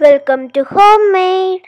Welcome home made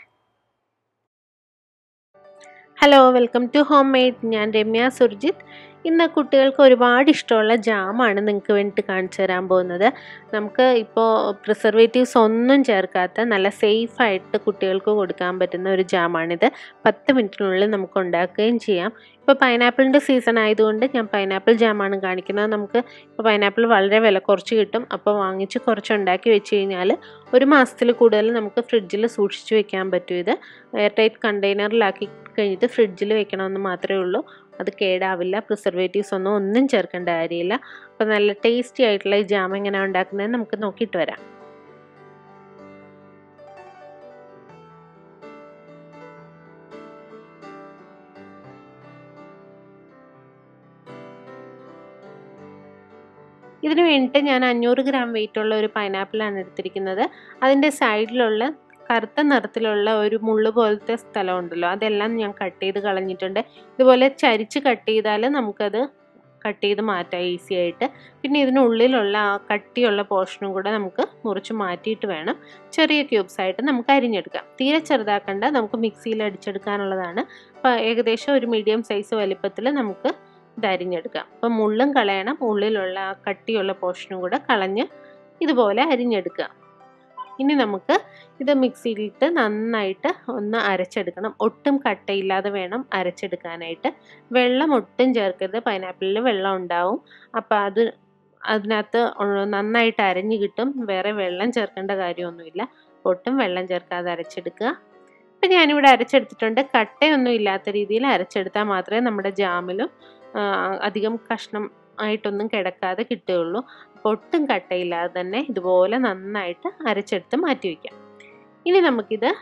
hello welcome to home made ഞാൻ രമ്യ സുർജിത്ത്. ഇന്ന് കുട്ടികൾക്ക് ഒരുപാട് ഇഷ്ടമുള്ള ജാമാണ് നിങ്ങൾക്ക് വേണ്ടിയിട്ട് കാണിച്ചു തരാൻ പോകുന്നത്. നമുക്ക് ഇപ്പോൾ പ്രിസർവേറ്റീവ്സ് ഒന്നും ചേർക്കാത്ത നല്ല സേഫായിട്ട് കുട്ടികൾക്ക് കൊടുക്കാൻ പറ്റുന്ന ഒരു ജാമാണിത്. പത്ത് മിനിറ്റിനുള്ളിൽ നമുക്ക് ഉണ്ടാക്കുകയും ചെയ്യാം. ഇപ്പോൾ പൈനാപ്പിളിന്റെ സീസൺ ആയതുകൊണ്ട് ഞാൻ പൈനാപ്പിൾ ജാമാണ് കാണിക്കുന്നത്. നമുക്ക് ഇപ്പോൾ പൈനാപ്പിൾ വളരെ വില കുറച്ച് കിട്ടും. അപ്പോൾ വാങ്ങിച്ച് കുറച്ച് ഉണ്ടാക്കി വെച്ച് കഴിഞ്ഞാൽ ഒരു മാസത്തിൽ കൂടുതൽ നമുക്ക് ഫ്രിഡ്ജിൽ സൂക്ഷിച്ച് വെക്കാൻ പറ്റും ഇത്. എയർ ടൈറ്റ് കണ്ടെയ്നറിലാക്കി കഴിഞ്ഞിട്ട് ഫ്രിഡ്ജിൽ വെക്കണമെന്ന് മാത്രമേ ഉള്ളൂ. അത് കേടാവില്ല പ്രിസർവേറ്റീവ്സ് ഒന്നും ഒന്നും ചേർക്കേണ്ട കാര്യമില്ല. അപ്പോൾ നല്ല ടേസ്റ്റി ആയിട്ടുള്ള ഈ ജാം എങ്ങനെ ഉണ്ടാക്കുന്നത് നമുക്ക് നോക്കിയിട്ട് വരാം. ഇതിനു വേണ്ടിയിട്ട് ഞാൻ അഞ്ഞൂറ് ഗ്രാം വെയിറ്റ് ഉള്ള ഒരു പൈനാപ്പിളാണ് എടുത്തിരിക്കുന്നത്. അതിന്റെ സൈഡിലുള്ള കറുത്ത നിറത്തിലുള്ള ഒരു മുള്ള് പോലത്തെ സ്ഥലം ഉണ്ടല്ലോ അതെല്ലാം ഞാൻ കട്ട് ചെയ്ത് കളഞ്ഞിട്ടുണ്ട്. ഇതുപോലെ ചരിച്ച് കട്ട് ചെയ്താൽ നമുക്കത് കട്ട് ചെയ്ത് മാറ്റാം ഈസി ആയിട്ട്. പിന്നെ ഇതിനുള്ളിലുള്ള ആ കട്ടിയുള്ള പോർഷനും കൂടെ നമുക്ക് മുറിച്ച് മാറ്റിയിട്ട് വേണം. ചെറിയ ക്യൂബ്സ് ആയിട്ട് നമുക്ക് അരിഞ്ഞെടുക്കാം. തീരെ ചെറുതാക്കണ്ട നമുക്ക് മിക്സിയിൽ അടിച്ചെടുക്കാനുള്ളതാണ്. അപ്പോൾ ഏകദേശം ഒരു മീഡിയം സൈസ് വലിപ്പത്തിൽ നമുക്ക് ഇത് അരിഞ്ഞെടുക്കാം. അപ്പം മുള്ളും കളയണം. ഉള്ളിലുള്ള ആ കട്ടിയുള്ള പോർഷനും കൂടെ കളഞ്ഞ് ഇതുപോലെ അരിഞ്ഞെടുക്കുക. ഇനി നമുക്ക് ഇത് മിക്സിയിലിട്ട് നന്നായിട്ട് ഒന്ന് അരച്ചെടുക്കണം. ഒട്ടും കട്ടയില്ലാതെ വേണം അരച്ചെടുക്കാനായിട്ട്. വെള്ളം ഒട്ടും ചേർക്കരുത്. പൈനാപ്പിളിൽ വെള്ളം ഉണ്ടാവും. അപ്പോൾ അത് അതിനകത്ത് നന്നായിട്ട് അരഞ്ഞു കിട്ടും. വേറെ വെള്ളം ചേർക്കേണ്ട കാര്യമൊന്നുമില്ല. ഒട്ടും വെള്ളം ചേർക്കാതെ അരച്ചെടുക്കുക. ഇപ്പം ഞാനിവിടെ അരച്ചെടുത്തിട്ടുണ്ട്. കട്ടയൊന്നും ഇല്ലാത്ത രീതിയിൽ അരച്ചെടുത്താൽ മാത്രമേ നമ്മുടെ ജാമിലും അധികം കഷ്ണം ആയിട്ടൊന്നും കിടക്കാതെ കിട്ടുകയുള്ളൂ. ഒട്ടും കട്ടയില്ലാതെ തന്നെ ഇതുപോലെ നന്നായിട്ട് അരച്ചെടുത്ത് മാറ്റി വയ്ക്കാം ഇനി നമുക്കിത്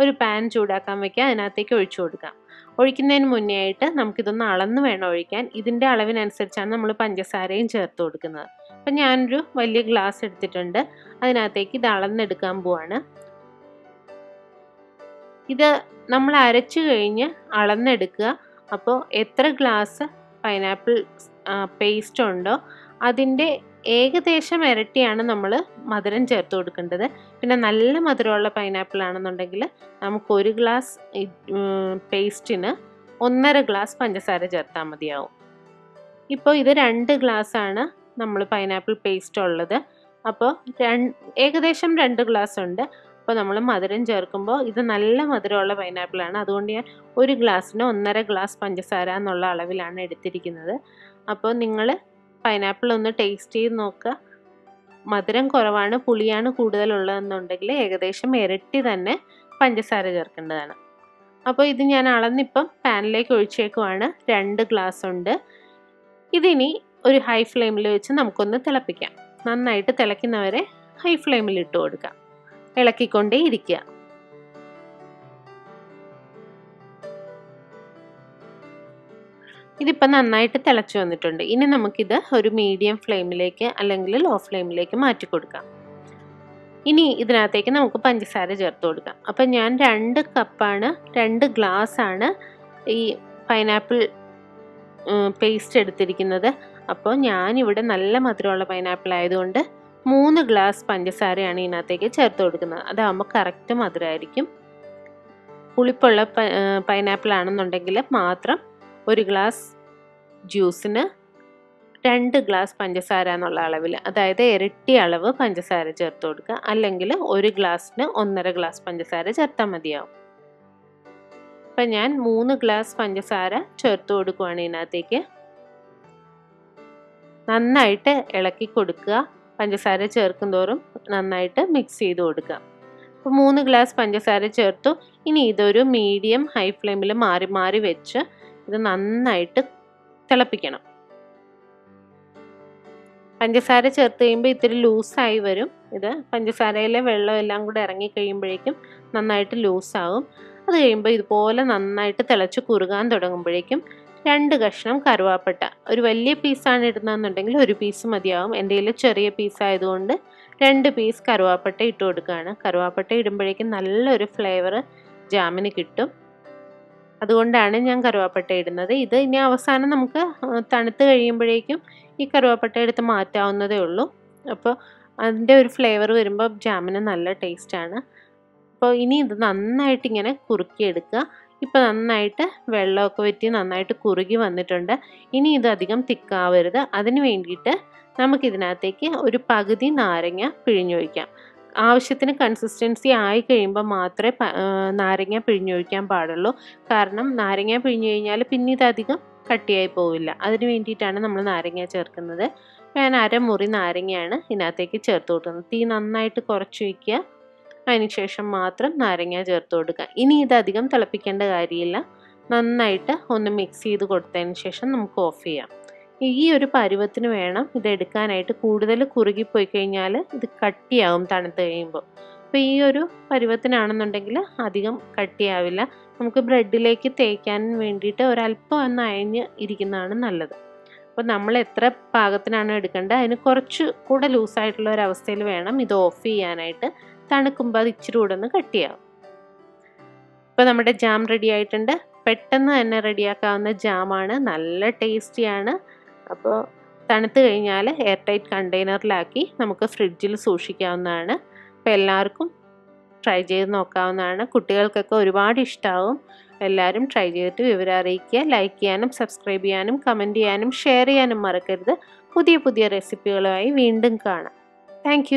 ഒരു പാൻ ചൂടാക്കാൻ വയ്ക്കാം അതിനകത്തേക്ക് ഒഴിച്ചു കൊടുക്കാം. ഒഴിക്കുന്നതിന് മുന്നേ ആയിട്ട് നമുക്കിതൊന്ന് അളന്ന് വേണം ഒഴിക്കാൻ. ഇതിന്റെ അളവിനനുസരിച്ചാണ് നമ്മൾ പഞ്ചസാരയും ചേർത്ത് കൊടുക്കുന്നത്. അപ്പം ഞാനൊരു വലിയ ഗ്ലാസ് എടുത്തിട്ടുണ്ട്. അതിനകത്തേക്ക് ഇത് അളന്നെടുക്കാൻ പോവാണ്. ഇത് നമ്മൾ അരച്ചു കഴിഞ്ഞ് അളന്നെടുക്കുക. അപ്പോൾ എത്ര ഗ്ലാസ് പൈനാപ്പിൾ പേസ്റ്റ് ഉണ്ടോ അതിന്റെ ഏകദേശം ഇരട്ടിയാണ് നമ്മൾ മധുരം ചേർത്ത് കൊടുക്കേണ്ടത്. പിന്നെ നല്ല മധുരമുള്ള പൈനാപ്പിൾ ആണെന്നുണ്ടെങ്കിൽ നമുക്ക് ഒരു ഗ്ലാസ് പേസ്റ്റിന് ഒന്നര ഗ്ലാസ് പഞ്ചസാര ചേർത്താൽ മതിയാവും. ഇപ്പോൾ ഇത് രണ്ട് ഗ്ലാസ് ആണ് നമ്മൾ പൈനാപ്പിൾ പേസ്റ്റ് ഉള്ളത്. അപ്പോൾ ഏകദേശം രണ്ട് ഗ്ലാസ് ഉണ്ട്. അപ്പോൾ നമ്മൾ മധുരം ചേർക്കുമ്പോൾ ഇത് നല്ല മധുരമുള്ള പൈനാപ്പിളാണ് അതുകൊണ്ട് ഞാൻ ഒരു ഗ്ലാസ്സിന് ഒന്നര ഗ്ലാസ് പഞ്ചസാര എന്നുള്ള അളവിലാണ് എടുത്തിരിക്കുന്നത്. അപ്പോൾ നിങ്ങൾ പൈനാപ്പിൾ ഒന്ന് ടേസ്റ്റ് ചെയ്ത് നോക്കുക മധുരം കുറവാണ് പുളിയാണ് കൂടുതലുള്ളതെന്നുണ്ടെങ്കിൽ ഏകദേശം ഇരട്ടി തന്നെ പഞ്ചസാര ചേർക്കേണ്ടതാണ്. അപ്പോൾ ഇത് ഞാൻ അളന്നിപ്പം പാനിലേക്ക് ഒഴിച്ചേക്കുവാണ്. രണ്ട് ഗ്ലാസ് ഉണ്ട്. ഇതിനി ഒരു ഹൈ ഫ്ലെയിമിൽ വെച്ച് നമുക്കൊന്ന് തിളപ്പിക്കാം. നന്നായിട്ട് തിളയ്ക്കുന്നവരെ ഹൈ ഫ്ലെയിമിൽ ഇട്ട് കൊടുക്കാം. ഇളക്കിക്കൊണ്ടേ ഇരിക്കുക. ഇതിപ്പോൾ നന്നായിട്ട് തിളച്ച് വന്നിട്ടുണ്ട്. ഇനി നമുക്കിത് ഒരു മീഡിയം ഫ്ലെയിമിലേക്ക് അല്ലെങ്കിൽ ലോ ഫ്ലെയിമിലേക്ക് മാറ്റി കൊടുക്കാം. ഇനി ഇതിനകത്തേക്ക് നമുക്ക് പഞ്ചസാര ചേർത്ത് കൊടുക്കാം. അപ്പം ഞാൻ രണ്ട് കപ്പാണ് രണ്ട് ഗ്ലാസ് ആണ് ഈ പൈനാപ്പിൾ പേസ്റ്റ് എടുത്തിരിക്കുന്നത്. അപ്പോൾ ഞാനിവിടെ നല്ല മധുരമുള്ള പൈനാപ്പിൾ ആയതുകൊണ്ട് മൂന്ന് ഗ്ലാസ് പഞ്ചസാരയാണ് ഇതിനകത്തേക്ക് ചേർത്ത് കൊടുക്കുന്നത്. അതാകുമ്പോൾ കറക്റ്റ് മധുരമായിരിക്കും പുളിപ്പുള്ള പൈനാപ്പിൾ ആണെന്നുണ്ടെങ്കിൽ മാത്രം ഒരു ഗ്ലാസ് ജ്യൂസിന് രണ്ട് ഗ്ലാസ് പഞ്ചസാര എന്നുള്ള അളവിൽ അതായത് ഇരട്ടി അളവ് പഞ്ചസാര ചേർത്ത് കൊടുക്കുക. അല്ലെങ്കിൽ ഒരു ഗ്ലാസ്സിന് ഒന്നര ഗ്ലാസ് പഞ്ചസാര ചേർത്താൽ മതിയാവും. അപ്പം ഞാൻ മൂന്ന് ഗ്ലാസ് പഞ്ചസാര ചേർത്ത് കൊടുക്കുവാണ് ഇതിനകത്തേക്ക്. നന്നായിട്ട് ഇളക്കി കൊടുക്കുക. പഞ്ചസാര ചേർക്കും തോറും നന്നായിട്ട് മിക്സ് ചെയ്ത് കൊടുക്കുക. അപ്പോൾ മൂന്ന് ഗ്ലാസ് പഞ്ചസാര ചേർത്തു. ഇനി ഇതൊരു മീഡിയം ഹൈ ഫ്ലെയിമിൽ മാറി മാറി വെച്ച് ഇത് നന്നായിട്ട് തിളപ്പിക്കണം. പഞ്ചസാര ചേർത്ത് കഴിയുമ്പോൾ ഇത്തിരി ലൂസായി വരും. ഇത് പഞ്ചസാരയിലെ വെള്ളം എല്ലാം കൂടെ ഇറങ്ങി കഴിയുമ്പോഴേക്കും നന്നായിട്ട് ലൂസാവും. അത് കഴിയുമ്പോൾ ഇതുപോലെ നന്നായിട്ട് തിളച്ച് കുറുകാൻ തുടങ്ങുമ്പോഴേക്കും രണ്ട് കഷ്ണം കറുവാപ്പട്ട. ഒരു വലിയ പീസാണ് ഇടുന്നതെന്നുണ്ടെങ്കിൽ ഒരു പീസ് മതിയാവും. എന്റെ കയ്യിൽ ചെറിയ പീസായതുകൊണ്ട് രണ്ട് പീസ് കറുവാപ്പട്ട ഇട്ട് കൊടുക്കുകയാണ്. കറുവാപ്പട്ട ഇടുമ്പോഴേക്കും നല്ലൊരു ഫ്ലേവർ ജാമിന് കിട്ടും. അതുകൊണ്ടാണ് ഞാൻ കറുവാപ്പട്ട ഇടുന്നത്. ഇത് ഇനി അവസാനം നമുക്ക് തണുത്ത് കഴിയുമ്പോഴേക്കും ഈ കറുവാപ്പട്ട എടുത്ത് മാറ്റാവുന്നതേ ഉള്ളൂ. അപ്പോൾ അതിന്റെ ഒരു ഫ്ലേവർ വരുമ്പോൾ ജാമിന് നല്ല ടേസ്റ്റാണ്. അപ്പോൾ ഇനി ഇത് നന്നായിട്ട് ഇങ്ങനെ കുറുക്കിയെടുക്കുക. ഇപ്പോൾ നന്നായിട്ട് വെള്ളമൊക്കെ വറ്റി നന്നായിട്ട് കുറുകി വന്നിട്ടുണ്ട്. ഇനി ഇത് അധികം തിക്കാവരുത്. അതിന് വേണ്ടിയിട്ട് നമുക്കിതിനകത്തേക്ക് ഒരു പകുതി നാരങ്ങ പിഴിഞ്ഞൊഴിക്കാം. ആവശ്യത്തിന് കൺസിസ്റ്റൻസി ആയി കഴിയുമ്പോൾ മാത്രമേ നാരങ്ങ പിഴിഞ്ഞൊഴിക്കാൻ പാടുള്ളൂ. കാരണം നാരങ്ങ പിഴിഞ്ഞു കഴിഞ്ഞാൽ പിന്നെ ഇതധികം കട്ടിയായി പോവില്ല. അതിന് വേണ്ടിയിട്ടാണ് നമ്മൾ നാരങ്ങ ചേർക്കുന്നത്. ഞാൻ അരമുറി നാരങ്ങയാണ് ഇതിനകത്തേക്ക് ചേർത്ത് കൊടുക്കുന്നത്. തീ നന്നായിട്ട് കുറച്ച് വയ്ക്കുക അതിനുശേഷം മാത്രം നാരങ്ങ ചേർത്ത് കൊടുക്കുക. ഇനി ഇതധികം തിളപ്പിക്കേണ്ട കാര്യമില്ല. നന്നായിട്ട് ഒന്ന് മിക്സ് ചെയ്ത് കൊടുത്തതിന് ശേഷം നമുക്ക് ഓഫ് ചെയ്യാം. ഈ ഒരു പരുവത്തിന് വേണം ഇത് എടുക്കാനായിട്ട് കൂടുതൽ കുറുകിപ്പോയി കഴിഞ്ഞാൽ ഇത് കട്ടിയാവും തണുത്ത് കഴിയുമ്പോൾ. അപ്പോൾ ഈ ഒരു പരുവത്തിനാണെന്നുണ്ടെങ്കിൽ അധികം കട്ടിയാവില്ല. നമുക്ക് ബ്രെഡിലേക്ക് തേക്കാൻ വേണ്ടിയിട്ട് ഒരല്പം ഒന്ന് അയഞ്ഞ് ഇരിക്കുന്നതാണ് നല്ലത്. അപ്പോൾ നമ്മൾ എത്ര പാകത്തിനാണ് എടുക്കേണ്ടത് അതിന് കുറച്ച് കൂടെ ലൂസായിട്ടുള്ള ഒരവസ്ഥയിൽ വേണം ഇത് ഓഫ് ചെയ്യാനായിട്ട്. തണുക്കുമ്പോൾ അത് ഇച്ചിരി കൂടെ ഒന്ന് കട്ടിയാവും. ഇപ്പോൾ നമ്മുടെ ജാം റെഡി ആയിട്ടുണ്ട്. പെട്ടെന്ന് തന്നെ റെഡിയാക്കാവുന്ന ജാമാണ്. നല്ല ടേസ്റ്റിയാണ്. അപ്പോൾ തണുത്ത് കഴിഞ്ഞാൽ എയർ ടൈറ്റ് കണ്ടെയ്നറിലാക്കി നമുക്ക് ഫ്രിഡ്ജിൽ സൂക്ഷിക്കാവുന്നതാണ്. അപ്പോൾ എല്ലാവർക്കും ട്രൈ ചെയ്ത് നോക്കാവുന്നതാണ്. കുട്ടികൾക്കൊക്കെ ഒരുപാട് ഇഷ്ടമാവും എല്ലാവരും ട്രൈ ചെയ്തിട്ട് വിവരം അറിയിക്കുക. ലൈക്ക് ചെയ്യാനും സബ്സ്ക്രൈബ് ചെയ്യാനും കമന്റ് ചെയ്യാനും ഷെയർ ചെയ്യാനും മറക്കരുത്. പുതിയ പുതിയ റെസിപ്പികളുമായി വീണ്ടും കാണാം. താങ്ക്